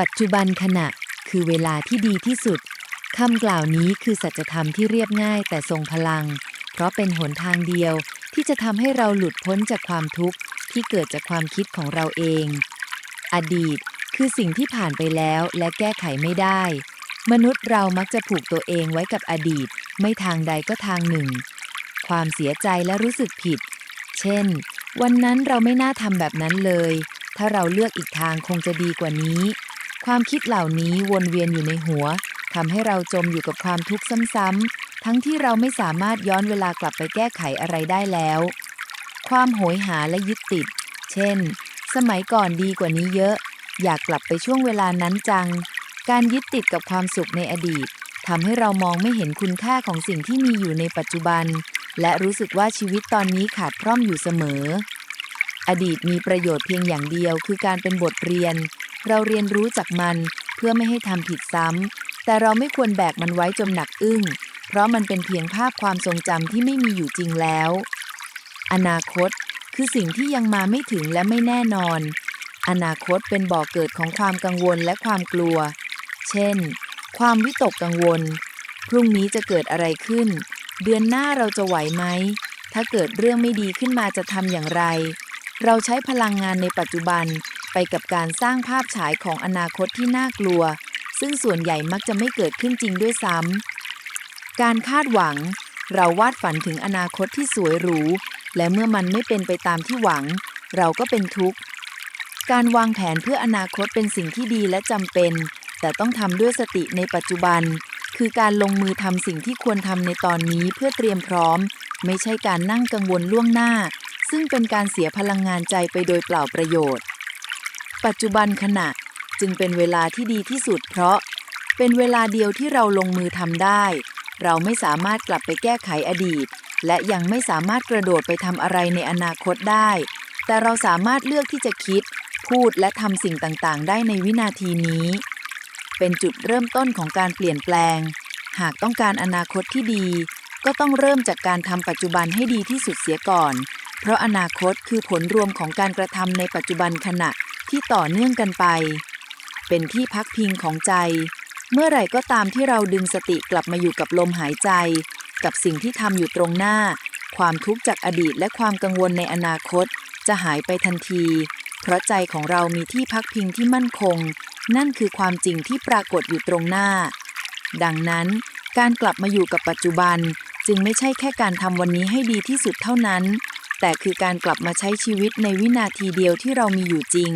ปัจจุบันขณะคือเวลาที่ดีที่สุดคำกล่าวนี้คือสัจธรรมที่เรียบง่ายแต่ทรงพลัง เพราะเป็นหนทางเดียวที่จะทำให้เราหลุดพ้นจากความทุกข์ที่เกิดจากความคิดของเราเอง อดีตคือสิ่งที่ผ่านไปแล้วและแก้ไขไม่ได้ มนุษย์เรามักจะผูกตัวเองไว้กับอดีต ไม่ทางใดก็ทางหนึ่ง ความเสียใจและรู้สึกผิด เช่น วันนั้นเราไม่น่าทำแบบนั้นเลย ถ้าเราเลือกอีกทางคงจะดีกว่านี้ ความคิดเหล่านี้วนเวียนอยู่ในหัวทำให้เราจมอยู่กับความทุกข์ซ้ำๆ ทั้งที่เราไม่สามารถย้อนเวลากลับไปแก้ไขอะไรได้แล้ว ความโหยหาและยึดติด เช่น สมัยก่อนดีกว่านี้เยอะ อยากกลับไปช่วงเวลานั้นจัง การยึดติดกับความสุขในอดีตทำให้เรามองไม่เห็นคุณค่าของสิ่งที่มีอยู่ในปัจจุบัน และรู้สึกว่าชีวิตตอนนี้ขาดพร่องอยู่เสมอ อดีตมีประโยชน์เพียงอย่างเดียวคือการเป็นบทเรียน เราเรียนรู้จากมันเพื่อไม่ให้ทำผิดซ้ำ แต่เราไม่ควรแบกมันไว้จนหนักอึ้ง เพราะมันเป็นเพียงภาพความทรงจำที่ไม่มีอยู่จริงแล้ว อนาคตคือสิ่งที่ยังมาไม่ถึงและไม่แน่นอน อนาคตเป็นบ่อกเกิดของความกังวลและความกลัว เช่น ความวิตกกังวล พรุ่งนี้จะเกิดอะไรขึ้น เดือนหน้าเราจะไหวไหม ถ้าเกิดเรื่องไม่ดีขึ้นมาจะทำอย่างไร เราใช้พลังงานในปัจจุบัน ไปกับการสร้างภาพฉายของอนาคตที่น่ากลัว ซึ่งส่วนใหญ่มักจะไม่เกิดขึ้นจริงด้วยซ้ำการคาดหวัง เราวาดฝันถึงอนาคตที่สวยหรู และเมื่อมันไม่เป็นไปตามที่หวัง เราก็เป็นทุกข์ การวางแผนเพื่ออนาคตเป็นสิ่งที่ดีและจำเป็น แต่ต้องทำด้วยสติในปัจจุบัน คือการลงมือทำสิ่งที่ควรทำในตอนนี้เพื่อเตรียมพร้อม ไม่ใช่การนั่งกังวลล่วงหน้า ซึ่งเป็นการเสียพลังงานใจไปโดยเปล่าประโยชน์ ปัจจุบันขณะจึงเป็นเวลาที่ดีที่สุด เพราะเป็นเวลาเดียวที่เราลงมือทำได้ เราไม่สามารถกลับไปแก้ไขอดีต และยังไม่สามารถกระโดดไปทำอะไรในอนาคตได้ แต่เราสามารถเลือกที่จะคิด พูดและทำสิ่งต่างๆ ได้ในวินาทีนี้ เป็นจุดเริ่มต้นของการเปลี่ยนแปลง หากต้องการอนาคตที่ดี ก็ต้องเริ่มจากการทำปัจจุบันให้ดีที่สุดเสียก่อน เพราะอนาคตคือผลรวมของการกระทำในปัจจุบันขณะ ที่ต่อเนื่องกันไป เป็นที่พักพิงของใจ เมื่อไหร่ก็ตามที่เราดึงสติกลับมาอยู่กับลมหายใจ กับสิ่งที่ทำอยู่ตรงหน้า ความทุกข์จากอดีตและความกังวลในอนาคต จะหายไปทันที เพราะใจของเรามีที่พักพิงที่มั่นคง นั่นคือความจริงที่ปรากฏอยู่ตรงหน้า ดังนั้น การกลับมาอยู่กับปัจจุบันจึงไม่ใช่แค่การทำวันนี้ให้ดีที่สุดเท่านั้น แต่คือการกลับมาใช้ชีวิตในวินาทีเดียวที่เรามีอยู่จริง